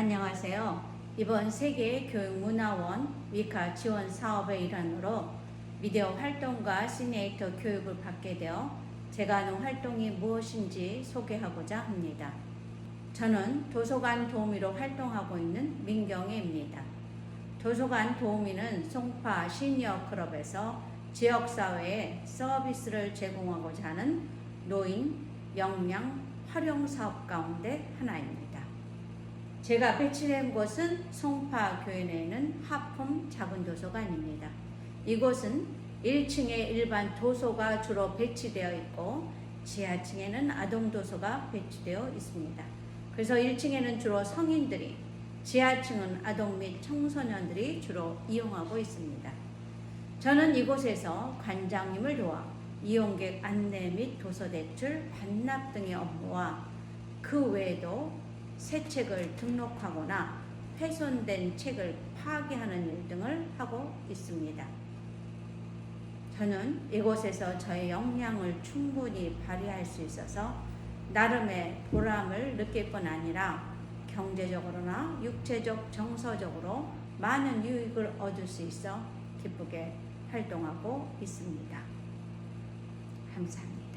안녕하세요. 이번 세계 교육문화원 위카 지원 사업의 일환으로 미디어 활동가 시니에이터 교육을 받게 되어 제가 하는 활동이 무엇인지 소개하고자 합니다. 저는 도서관 도우미로 활동하고 있는 민경애입니다. 도서관 도우미는 송파 시니어 클럽에서 지역사회에 서비스를 제공하고자 하는 노인 역량 활용 사업 가운데 하나입니다. 제가 배치된 곳은 송파 교회 내에 있는 하품 작은 도서관입니다. 이곳은 1층에 일반 도서가 주로 배치되어 있고 지하층에는 아동 도서가 배치되어 있습니다. 그래서 1층에는 주로 성인들이 지하층은 아동 및 청소년들이 주로 이용하고 있습니다. 저는 이곳에서 관장님을 도와 이용객 안내 및 도서 대출, 반납 등의 업무와 그 외에도 새 책을 등록하거나 훼손된 책을 파기하는 일 등을 하고 있습니다. 저는 이곳에서 저의 역량을 충분히 발휘할 수 있어서 나름의 보람을 느낄 뿐 아니라 경제적으로나 육체적, 정서적으로 많은 유익을 얻을 수 있어 기쁘게 활동하고 있습니다. 감사합니다.